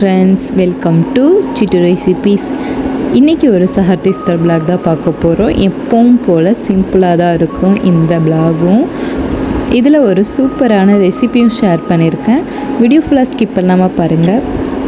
Friends welcome to Chittu recipes இன்றைக்கி ஒரு சஹர் இஃப்தார் black தான் பார்க்க போகிறோம் எப்பவும் போல் சிம்பிளாக தான் இருக்கும் இந்த பிளாகும் இதில் ஒரு சூப்பரான ரெசிபியும் ஷேர் பண்ணியிருக்கேன். வீடியோ ஃபுல்லாக ஸ்கிப் பண்ணாமல் பாருங்கள்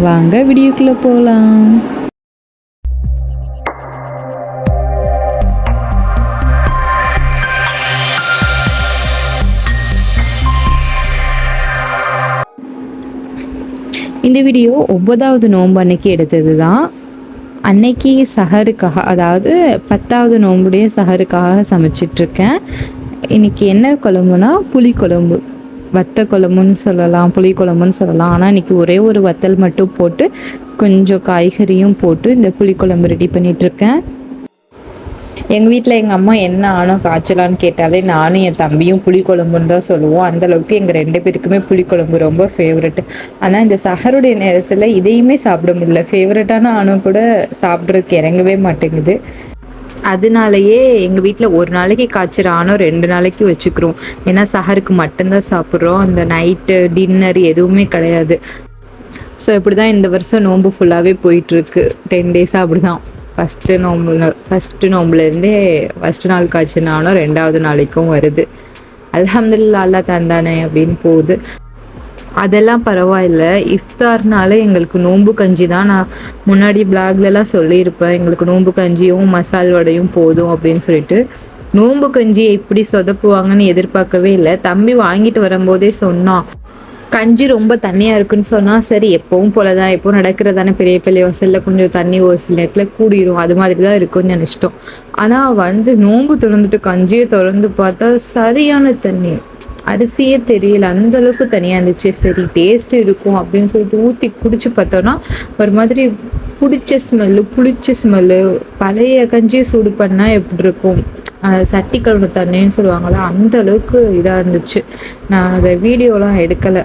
வாங்க வீடியோக்குள்ளே போகலாம் இந்த வீடியோ ஒன்பதாவது நோன்பு அன்னைக்கு எடுத்தது தான் அன்னைக்கு சஹருக்காக அதாவது பத்தாவது நோன்புடைய சஹருக்காக சமைச்சிட்ருக்கேன். இன்னைக்கு என்ன குழம்புனா புளி குழம்பு. வத்த குழம்புன்னு சொல்லலாம் புளி குழம்புன்னு சொல்லலாம். ஆனால் இன்னைக்கு ஒரே ஒரு வத்தல் மட்டும் போட்டு கொஞ்சம் காய்கறியும் போட்டு இந்த புளி குழம்பு ரெடி பண்ணிகிட்ருக்கேன் எங்கள் வீட்டில் எங்கள் அம்மா என்ன ஆனோம் காய்ச்சலான்னு கேட்டாலே நானும் என் தம்பியும் புளிக்குழம்புன்னு தான் சொல்லுவோம். அந்த அளவுக்கு எங்கள் ரெண்டு பேருக்குமே புளிக்குழம்பு ரொம்ப ஃபேவரெட்டு ஆனால் இந்த சஹருடைய நேரத்தில் இதையுமே சாப்பிட முடியல. ஃபேவரட்டான ஆணும் கூட சாப்பிட்றதுக்கு இறங்கவே மாட்டேங்குது. அதனாலயே எங்கள் வீட்டில் ஒரு நாளைக்கு காய்ச்சிற ஆனும் ரெண்டு நாளைக்கு வச்சுக்கிறோம். ஏன்னா சஹருக்கு மட்டும்தான் சாப்பிட்றோம். அந்த நைட்டு டின்னர் எதுவுமே கிடையாது. ஸோ இப்படி தான் இந்த வருஷம் நோன்பு ஃபுல்லாகவே போயிட்டுருக்கு டென் டேஸாக அப்படி தான் ஃபஸ்ட்டு நோம்புல ஃபஸ்ட்டு நோம்புலேருந்தே ஃபஸ்ட்டு நாள் காய்ச்சினாலும் ரெண்டாவது நாளைக்கும் வருது. அலமதுல்லா அல்லா தந்தானே அப்படின்னு போகுது. அதெல்லாம் பரவாயில்ல. இஃப்தார்னால எங்களுக்கு நோன்பு கஞ்சி தான். நான் முன்னாடி பிளாக்லலாம் சொல்லியிருப்பேன். எங்களுக்கு நோன்பு கஞ்சியும் மசால் வடையும் போதும் அப்படின்னு சொல்லிட்டு. நோன்பு கஞ்சியை இப்படி சொதப்புவாங்கன்னு எதிர்பார்க்கவே இல்லை. தம்பி வாங்கிட்டு வரும்போதே சொன்னான் கஞ்சி ரொம்ப தண்ணியாக இருக்குன்னு சொன்னால் சரி எப்பவும் போல தான் எப்பவும் நடக்கிறதானே பெரிய பெரிய வாசலில் கொஞ்சம் தண்ணி ஒரு சில நேரத்தில் கூடிரும். அது மாதிரி தான் இருக்கும்னு நினச்சிட்டோம். ஆனால் வந்து நோம்பு திறந்துட்டு கஞ்சியை திறந்து பார்த்தா சரியான தண்ணி. அரிசியே தெரியல. அந்த அளவுக்கு தனியாக இருந்துச்சு. சரி டேஸ்ட் இருக்கும் அப்படின்னு சொல்லிட்டு ஊற்றி குடிச்சு பார்த்தோன்னா ஒரு மாதிரி பிடிச்ச ஸ்மெல்லு புளிச்ச ஸ்மெல்லு பழைய கஞ்சியை சூடு பண்ணால் எப்படி இருக்கும்? சட்டி கழுவு தண்ணின்னு சொல்லுவாங்கள்ல அந்த அளவுக்கு இதாக இருந்துச்சு. நான் அதை வீடியோலாம் எடுக்கலை.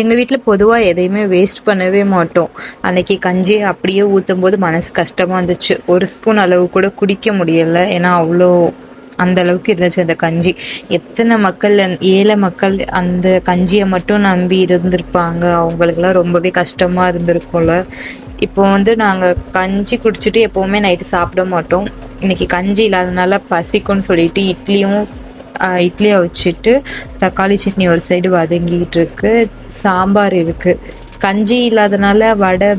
எங்கள் வீட்டில் பொதுவாக எதையுமே வேஸ்ட் பண்ணவே மாட்டோம். அன்னைக்கு கஞ்சியை அப்படியே ஊற்றும் போது மனசு கஷ்டமாக இருந்துச்சு. ஒரு ஸ்பூன் அளவு கூட குடிக்க முடியலை. ஏன்னா அவ்வளோ அந்த அளவுக்கு இருந்துச்சு அந்த கஞ்சி. எத்தனை மக்கள் ஏழை மக்கள் அந்த கஞ்சியை மட்டும் நம்பி இருந்திருப்பாங்க. அவங்களுக்குலாம் ரொம்பவே கஷ்டமாக இருந்திருக்கும்ல. இப்போ வந்து நாங்கள் கஞ்சி குடிச்சிட்டு எப்போவுமே நைட்டு சாப்பிட மாட்டோம். இன்னைக்கு கஞ்சி இல்லாதனால பசிக்கும்னு சொல்லிட்டு இட்லியும் இட்லியை வச்சுட்டு தக்காளி சட்னி ஒரு சைடு வதங்கிட்டு இருக்கு. சாம்பார் இருக்கு. கஞ்சி இல்லாதனால வடை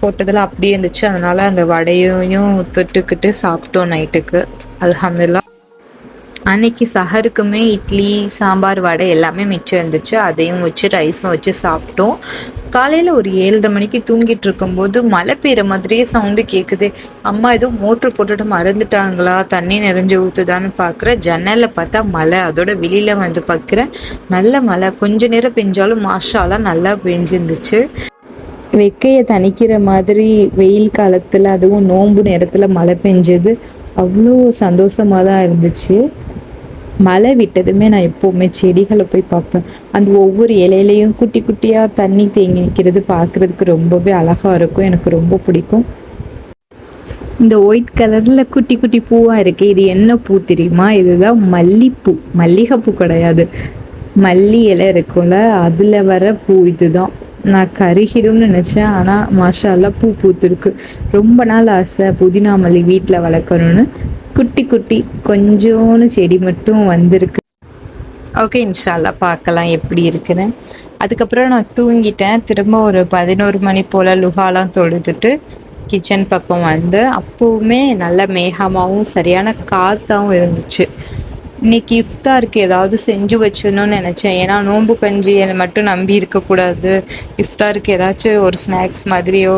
போட்டதில் அப்படியே இருந்துச்சு. அதனால அந்த வடையையும் தொட்டுக்கிட்டு சாப்பிட்டோம் நைட்டுக்கு அல்ஹம்துலில்லாஹ் அன்னைக்கு சஹருக்குமே இட்லி சாம்பார் வடை எல்லாமே மிச்சம் இருந்துச்சு. அதையும் வச்சு ரைஸும் வச்சு சாப்பிட்டோம். காலையில் ஒரு ஏழரை மணிக்கு தூங்கிட்டு இருக்கும்போது மழை பெய்கிற மாதிரியே சவுண்டு கேட்குது அம்மா எதுவும் மோட்ரு போட்டுட்டு மறந்துட்டாங்களா? தண்ணி நிறைஞ்சு ஊற்றுதான்னு பார்க்குற ஜன்னலில் பார்த்தா மழை. அதோட வெளியில் வந்து பார்க்குறேன் நல்ல மழை. கொஞ்ச நேரம் பெஞ்சாலும் மாஷாலாம் நல்லா பெஞ்சிருந்துச்சு. வெக்கையை தணிக்கிற மாதிரி வெயில் காலத்தில் அதுவும் நோன்பு நேரத்தில் மழை பெஞ்சது. அவ்வளோ சந்தோஷமாக தான் இருந்துச்சு. மழை விட்டதுமே நான் எப்போவுமே செடிகளை போய் பார்ப்பேன். அந்த ஒவ்வொரு இலையிலையும் குட்டி குட்டியாக தண்ணி தேங்கி நிற்கிறது பார்க்குறதுக்கு ரொம்பவே அழகாக இருக்கும். எனக்கு ரொம்ப பிடிக்கும். இந்த ஒயிட் கலரில் குட்டி குட்டி பூவாக இருக்கு. இது என்ன பூ தெரியுமா? இதுதான் மல்லிப்பூ. மல்லிகைப்பூ கிடையாது. மல்லி இலை இருக்கும்ல அதில் வர பூ இதுதான். நான் கருகிடும்னு நினச்சேன். ஆனால் மாஷாலாம் பூ பூத்துருக்கு. ரொம்ப நாள் ஆசை புதினா மல்லி வீட்டில் வளர்க்கணும்னு. குட்டி குட்டி கொஞ்சோன்னு செடி மட்டும் வந்திருக்கு. ஓகே இன்ஷால்லா பார்க்கலாம் எப்படி இருக்குன்னு. அதுக்கப்புறம் நான் தூங்கிட்டேன். திரும்ப ஒரு பதினோரு மணி போல் லுகாலாம் தொழுதுட்டு கிச்சன் பக்கம் வந்து அப்போவுமே நல்ல மேகமாகவும் சரியான காத்தாகவும் இருந்துச்சு. இன்னைக்கு இஃப்தாருக்கு ஏதாவது செஞ்சு வச்சிடணும்னு நினச்சேன். ஏன்னா நோன்பு கஞ்சி என்னை மட்டும் நம்பி இருக்கக்கூடாது. இஃப்தாருக்கு ஏதாச்சும் ஒரு ஸ்நாக்ஸ் மாதிரியோ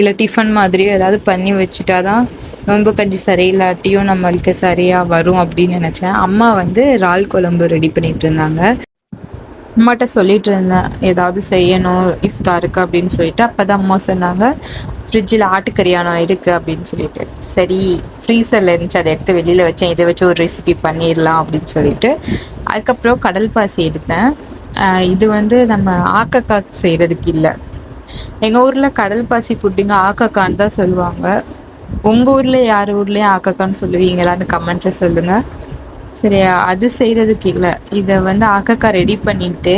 இல்லை டிஃபன் மாதிரியோ ஏதாவது பண்ணி வச்சுட்டா தான் நோன்பு கஞ்சி சரியில்லாட்டியும் நம்மளுக்கு சரியாக வரும் அப்படின்னு நினச்சேன். அம்மா வந்து இறால் குழம்பு ரெடி பண்ணிட்டு இருந்தாங்க. அம்மாட்ட சொல்லிட்டு இருந்தேன் ஏதாவது செய்யணும் இஃப்தாருக்கு அப்படின்னு சொல்லிட்டு. அப்போ தான் அம்மா சொன்னாங்க ஃப்ரிட்ஜில் ஆட்டுக்கறியானம் இருக்குது அப்படின்னு சொல்லிட்டு. சரி ஃப்ரீசரில் இருந்துச்சு அதை எடுத்து வெளியில் வச்சேன். இதை வச்சு ஒரு ரெசிபி பண்ணிடலாம் அப்படின்னு சொல்லிட்டு. அதுக்கப்புறம் கடல் பாசி எடுத்தேன். இது வந்து நம்ம ஆக்கக்கா செய்கிறதுக்கு இல்லை. எங்கள் ஊரில் கடல் பாசி புட்டிங்க ஆக்கக்கான்னு தான் சொல்லுவாங்க. உங்கள் ஊரில் யார் ஊர்லேயும் ஆக்கக்கான்னு சொல்லுவீங்களான்னு கமெண்ட்டில் சொல்லுங்கள் சரி அது செய்கிறதுக்கு இல்லை. இதை வந்து ஆக்கக்கா ரெடி பண்ணிட்டு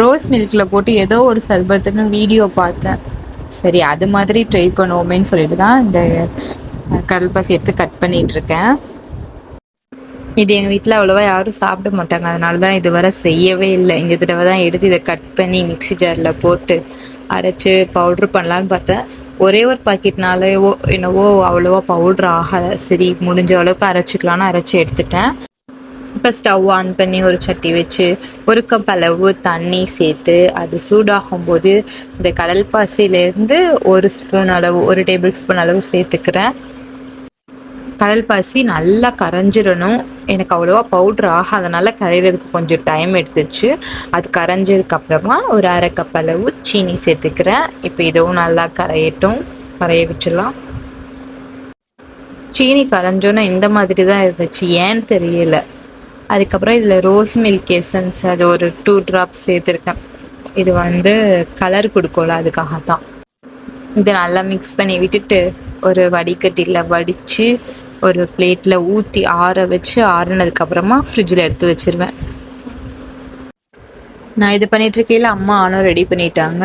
ரோஸ் மில்கில் போட்டு ஏதோ ஒரு சர்பத்துன்னு வீடியோ பார்த்தேன். சரி அது மாதிரி ட்ரை பண்ணுவோமேன்னு சொல்லிட்டு தான் இந்த கடல் பாசி எடுத்து கட் பண்ணிட்டு இருக்கேன். இது எங்கள் வீட்டில் அவ்வளோவா யாரும் சாப்பிட மாட்டாங்க. அதனால தான் இதுவரை செய்யவே இல்லை. இந்த தடவை தான் எடுத்து இதை கட் பண்ணி மிக்ஸி ஜாரில் போட்டு அரைச்சி பவுட்ரு பண்ணலான்னு பார்த்தேன். ஒரே ஒரு பாக்கெட்னாலேவோ என்னவோ அவ்வளோவா பவுட்ரு ஆகாத சரி முடிஞ்ச அளவுக்கு அரைச்சிக்கலான்னு அரைச்சி எடுத்துட்டேன். இப்போ ஸ்டவ் ஆன் பண்ணி ஒரு சட்டி வச்சு ஒரு கப் அளவு தண்ணி சேர்த்து அது சூடாகும் போது இந்த கடல் பாசியிலேருந்து ஒரு ஸ்பூன் அளவு ஒரு டேபிள் ஸ்பூன் அளவு சேர்த்துக்கிறேன். கடல் பாசி நல்லா கரைஞ்சிடணும். எனக்கு அவ்வளோவா பவுட்ரு ஆகாதனால கரையிறதுக்கு கொஞ்சம் டைம் எடுத்துச்சு. அது கரைஞ்சதுக்கப்புறமா ஒரு அரை கப் அளவு சீனி சேர்த்துக்கிறேன். இப்போ இதுவும் நல்லா கரையட்டும். கரைய வச்சிடலாம். சீனி கரைஞ்சோன்னா இந்த மாதிரி தான் இருந்துச்சு. ஏன்னு தெரியல. அதுக்கப்புறம் இதில் ரோஸ் மில்க் எசன்ஸ் அது ஒரு டூ ட்ராப்ஸ் சேர்த்துருக்கேன். இது வந்து கலர் கொடுக்கல அதுக்காக தான் இதை நல்லா மிக்ஸ் பண்ணி விட்டுட்டு ஒரு வடிகட்டியில் வடித்து ஒரு பிளேட்டில் ஊற்றி ஆற வச்சு ஆறுனதுக்கப்புறமா ஃப்ரிட்ஜில் எடுத்து வச்சிருவேன். நான் இது பண்ணிட்டு இருக்கையில அம்மா ஆனும் ரெடி பண்ணிட்டாங்க.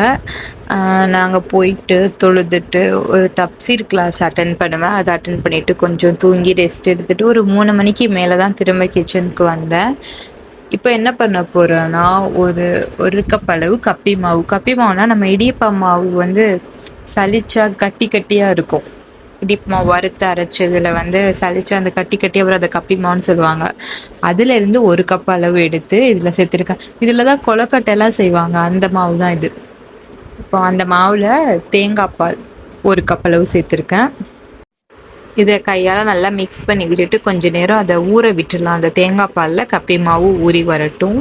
நாங்கள் போயிட்டு தொழுதுட்டு ஒரு தப்சீர் கிளாஸ் அட்டன் பண்ணுவேன். அதை அட்டன் பண்ணிட்டு கொஞ்சம் தூங்கி ரெஸ்ட் எடுத்துட்டு ஒரு மூணு மணிக்கு மேலே தான் திரும்ப கிச்சனுக்கு வந்தேன். இப்போ என்ன பண்ண போகிறேன்னா ஒரு ஒரு கப் அளவு கப்பி மாவு. கப்பி மாவுனா நம்ம இடியப்பா மாவு வந்து சலிச்சா கட்டி கட்டியாக இருக்கும். இடிப்பு வறுத்து அரைச்சதுல வந்து சளிச்சு அந்த கட்டி கட்டி அப்புறம் அதை கப்பிமான்னு சொல்லுவாங்க. அதுல இருந்து ஒரு கப் அளவு எடுத்து இதுல சேர்த்துருக்கேன் இதுலதான் தான் கொலக்கட்டைலாம் செய்வாங்க. அந்த மாவு தான் இது. இப்போ அந்த மாவுல தேங்காய் பால் ஒரு கப் அளவு சேர்த்துருக்கேன். இதை கையால் நல்லா மிக்ஸ் பண்ணி விட்டுட்டு கொஞ்ச நேரம் அதை ஊற விட்டுடலாம். அந்த தேங்காய் பாலில் கப்பி மாவு ஊறி வரட்டும்.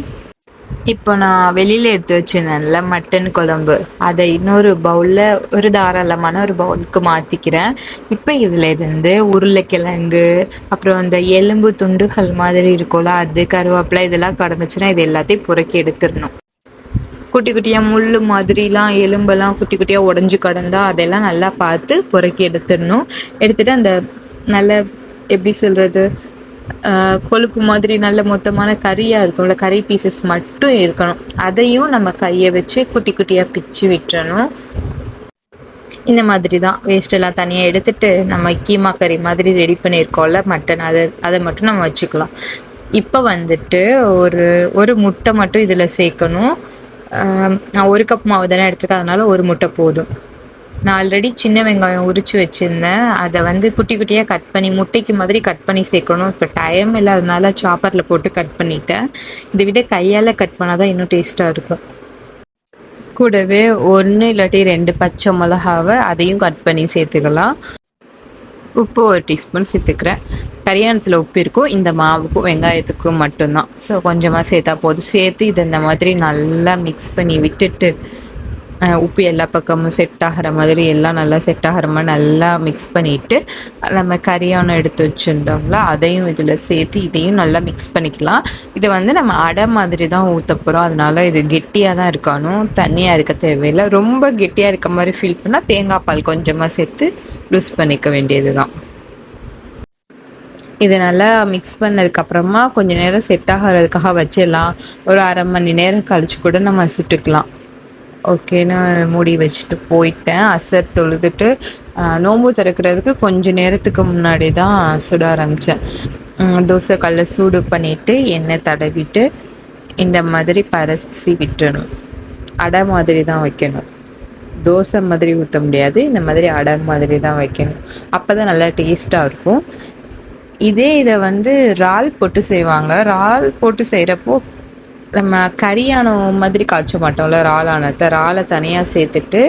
இப்போ நான் வெளியில் எடுத்து வச்சிருந்தேன்ல மட்டன் குழம்பு. அதை இன்னொரு பவுலில் ஒரு தாராளமான ஒரு பவுலுக்கு மாற்றிக்கிறேன் இப்போ இதில் இருந்து உருளைக்கிழங்கு அப்புறம் அந்த எலும்பு துண்டுகள் மாதிரி இருக்கும்ல அது கருவேப்பிலை இதெல்லாம் கடந்துச்சுன்னா இது எல்லாத்தையும் புறக்கி எடுத்துடணும். குட்டி குட்டியாக முள் மாதிரிலாம் எலும்பெல்லாம் குட்டி குட்டியாக உடஞ்சி கிடந்தா அதெல்லாம் நல்லா பார்த்து புறக்கி எடுத்துடணும். எடுத்துட்டு அந்த நல்ல எப்படி சொல்கிறது கொழுப்பு மாதிரி நல்ல மொத்தமான கறியாக இருக்கும்ல கறி பீசஸ் மட்டும் இருக்கணும். அதையும் நம்ம கையை வச்சு குட்டி குட்டியாக பிச்சு விட்டுறணும். இந்த மாதிரி தான் வேஸ்ட் எல்லாம் தனியாக எடுத்துட்டு நம்ம கீமா கறி மாதிரி ரெடி பண்ணியிருக்கோம்ல மட்டன் அதை அதை மட்டும் நம்ம வச்சுக்கலாம். இப்போ வந்துட்டு ஒரு ஒரு முட்டை மட்டும் இதில் சேர்க்கணும். நான் ஒரு கப் மாவு தானே எடுத்துருக்கேன் அதனால ஒரு முட்டை போதும். நான் ஆல்ரெடி சின்ன வெங்காயம் உரிச்சு வச்சுருந்தேன். அதை வந்து குட்டி குட்டியாக கட் பண்ணி முட்டைக்கு மாதிரி கட் பண்ணி சேர்க்கணும். இப்போ டைம் இல்லாதனால சாப்பரில் போட்டு கட் பண்ணிட்டேன். இதை விட கையால் கட் பண்ணால் தான் இன்னும் டேஸ்ட்டாக இருக்கும். கூடவே ஒன்று இல்லாட்டி ரெண்டு பச்சை மிளகாவை அதையும் கட் பண்ணி சேர்த்துக்கலாம். உப்பு ஒரு டீஸ்பூன் சேர்த்துக்கிறேன். கரியாணத்தில் உப்பு இருக்கும். இந்த மாவுக்கும் வெங்காயத்துக்கும் மட்டும்தான். ஸோ கொஞ்சமாக சேர்த்தா போதும். சேர்த்து இதை இந்த மாதிரி நல்லா மிக்ஸ் பண்ணி விட்டுட்டு உப்பு எல்லா பக்கமும் செட் ஆகிற மாதிரி எல்லாம் நல்லா செட் ஆகிற மாதிரி நல்லா மிக்ஸ் பண்ணிவிட்டு நம்ம கரியானம் எடுத்து வச்சுருந்தோம்ல அதையும் இதில் சேர்த்து இதையும் நல்லா மிக்ஸ் பண்ணிக்கலாம். இதை வந்து நம்ம அடை மாதிரி தான் ஊற்ற போகிறோம் அதனால இது கெட்டியாக தான் இருக்கணும். தண்ணியாக இருக்க தேவையில்லை. ரொம்ப கெட்டியாக இருக்க மாதிரி ஃபீல் பண்ணால் தேங்காய் பால் கொஞ்சமாக சேர்த்து லூஸ் பண்ணிக்க வேண்டியது தான் இதை நல்லா மிக்ஸ் பண்ணதுக்கப்புறமா கொஞ்ச நேரம் செட் ஆகிறதுக்காக வச்சிடலாம். ஒரு அரை மணி நேரம் கழிச்சு கூட நம்ம சுட்டுக்கலாம். ஓகேன்னு மூடி வச்சுட்டு போயிட்டேன். அசர் தொழுதுட்டு நோம்பு திறக்கிறதுக்கு கொஞ்ச நேரத்துக்கு முன்னாடி தான் சுட ஆரம்பித்தேன் தோசை கல்லை சூடு பண்ணிவிட்டு எண்ணெய் தடவிட்டு இந்த மாதிரி பரசி விட்டுணும் அடை மாதிரி தான் வைக்கணும். தோசை மாதிரி ஊற்ற முடியாது. இந்த மாதிரி அடை மாதிரி தான் வைக்கணும். அப்போ தான் நல்லா டேஸ்ட்டாக இருக்கும். இதே இதை வந்து இறால் போட்டு செய்வாங்க. இறால் போட்டு செய்கிறப்போ நம்ம கறியானம் மாதிரி காய்ச்ச மாட்டோம்ல இறால் ராலை இறாலை தனியாக சேர்த்துட்டு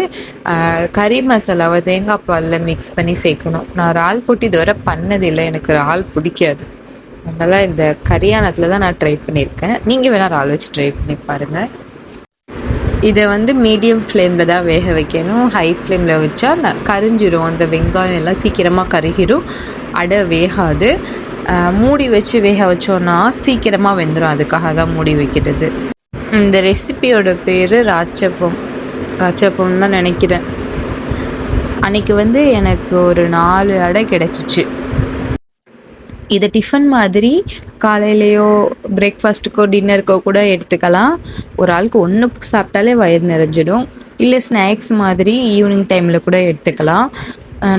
கறி மசாலாவை தேங்காய் பாலில் மிக்ஸ் பண்ணி சேர்க்கணும். நான் இறால் போட்டு இதுவரை பண்ணதில்லை. எனக்கு இறால் பிடிக்காது. அதனால் இந்த கரியானத்தில் தான் நான் ட்ரை பண்ணியிருக்கேன். நீங்கள் வேணால் இறால் வச்சு ட்ரை பண்ணி பாருங்கள் இதை வந்து மீடியம் ஃப்ளேமில் தான் வேக வைக்கணும். ஹை ஃப்ளேமில் வச்சா கரிஞ்சிரும். அந்த வெங்காயம் எல்லாம் சீக்கிரமாக கருகிரும். அடை வேகாது. மூடி வச்சு வேக வச்சோன்னா சீக்கிரமாக வெந்துடும் அதுக்காக தான் மூடி வைக்கிறது. இந்த ரெசிபியோட பேர் ராச்சப்பம் ராச்சப்பம் தான் நினைக்கிறேன். அன்னைக்கு வந்து எனக்கு ஒரு நாலு அடை கிடச்சிச்சு. இதை டிஃபன் மாதிரி காலையிலையோ பிரேக்ஃபாஸ்ட்டுக்கோ டின்னருக்கோ கூட எடுத்துக்கலாம். ஒரு ஆளுக்கு ஒன்று சாப்பிட்டாலே வயிறு நிறைஞ்சிடும். இல்லை ஸ்நாக்ஸ் மாதிரி ஈவினிங் டைமில் கூட எடுத்துக்கலாம்.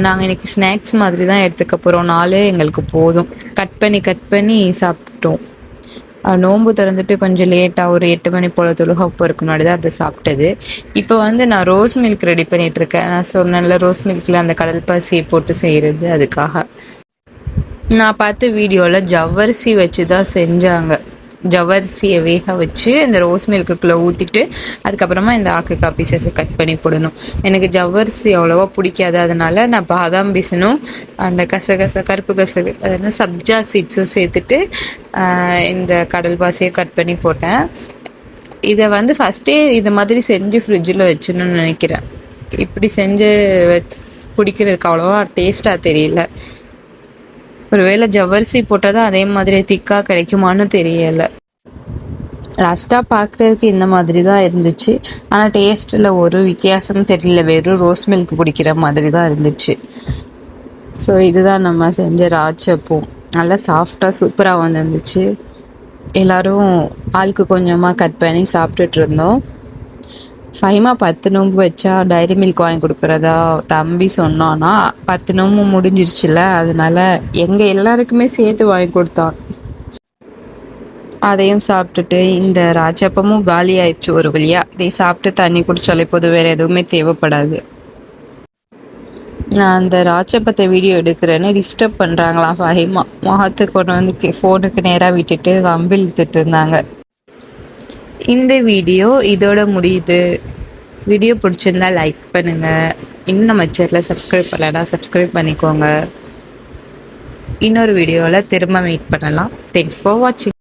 நாங்கள் இன்றைக்கி ஸ்நாக்ஸ் மாதிரி தான் எடுத்துக்க போகிறோம் நாளே எங்களுக்கு போதும். கட் பண்ணி கட் பண்ணி சாப்பிட்டோம். நோன்பு திறந்துட்டு கொஞ்சம் லேட்டாக ஒரு எட்டு மணி போல் தொழுக போகிறதுக்கு முன்னாடி தான் அதை சாப்பிட்டது. இப்போ வந்து நான் ரோஸ் மில்க் ரெடி பண்ணிட்டு இருக்கேன். நான் சொன்னேன்ல ரோஸ் மில்கில் அந்த கடல் பாசியை போட்டு செய்கிறது அதுக்காக. நான் பார்த்த வீடியோவில் ஜவ்வரிசி வச்சு தான் செஞ்சாங்க. ஜவ்வரிசியை வேக வச்சு இந்த ரோஸ் மில்க்குள்ளே ஊற்றிட்டு அதுக்கப்புறமா இந்த ஆக்கு காப்பி பீசஸை கட் பண்ணி போடணும். எனக்கு ஜவ்வரிசி அவ்வளோவா பிடிக்காது. அதனால நான் பாதாம் பீசனும் அந்த கசகச கருப்பு கசக அதனால் சப்ஜா சீட்ஸும் சேர்த்துட்டு இந்த கடல் பாசியை கட் பண்ணி போட்டேன். இதை வந்து ஃபஸ்ட்டே இது மாதிரி செஞ்சு ஃப்ரிட்ஜில் வச்சிடணும்னு நினைக்கிறேன். இப்படி செஞ்சு வச்சு பிடிக்கிறதுக்கு அவ்வளோவா டேஸ்ட்டாக தெரியல. ஒருவேளை ஜவ்வரிசி போட்டால் தான் அதே மாதிரி திக்காக கிடைக்குமான்னு தெரியலை. லாஸ்ட்டாக பார்க்குறதுக்கு இந்த மாதிரி தான் இருந்துச்சு. ஆனால் டேஸ்ட்டில் ஒரு வித்தியாசம் தெரியல. வெறும் ரோஸ் மில்க் பிடிக்கிற மாதிரி தான் இருந்துச்சு. ஸோ இதுதான் நம்ம செஞ்ச ராஜப்பூ. நல்லா சாஃப்டாக சூப்பராக வந்துருந்துச்சு. எல்லோரும் ஆளுக்கு கொஞ்சமாக கட் பண்ணி சாப்பிட்டுட்டு இருந்தோம். ஃபைமா பத்து நோம்பு வச்சா டைரி மில்க் வாங்கி கொடுக்குறதா தம்பி சொன்னான்னா பத்து நோம்பு முடிஞ்சிருச்சுல அதனால எங்கள் எல்லாருக்குமே சேர்த்து வாங்கி கொடுத்தான். அதையும் சாப்பிட்டுட்டு இந்த ராஜப்பமும் காலி ஆயிடுச்சு ஒரு வழியா. இதை சாப்பிட்டு தண்ணி குடிச்சாலே போது வேற எதுவுமே தேவைப்படாது. நான் அந்த ராஜப்பத்தை வீடியோ எடுக்கிறேன்னு டிஸ்டர்ப் பண்ணுறாங்களாம் ஃபஹிமா முகத்துக்கு கொண்டு வந்து ஃபோனுக்கு நேராக விட்டுட்டு வம்பிழுத்துட்டு இருந்தாங்க இந்த வீடியோ இதோட முடியுது. வீடியோ பிடிச்சிருந்தா லைக் பண்ணுங்கள் இன்னும் நம்ம சேனலில் சப்ஸ்கிரைப் பண்ணலன்னா சப்ஸ்கிரைப் பண்ணிக்கோங்க. இன்னொரு வீடியோவில் திரும்ப மீட் பண்ணலாம். தேங்க்ஸ் ஃபார் வாட்சிங்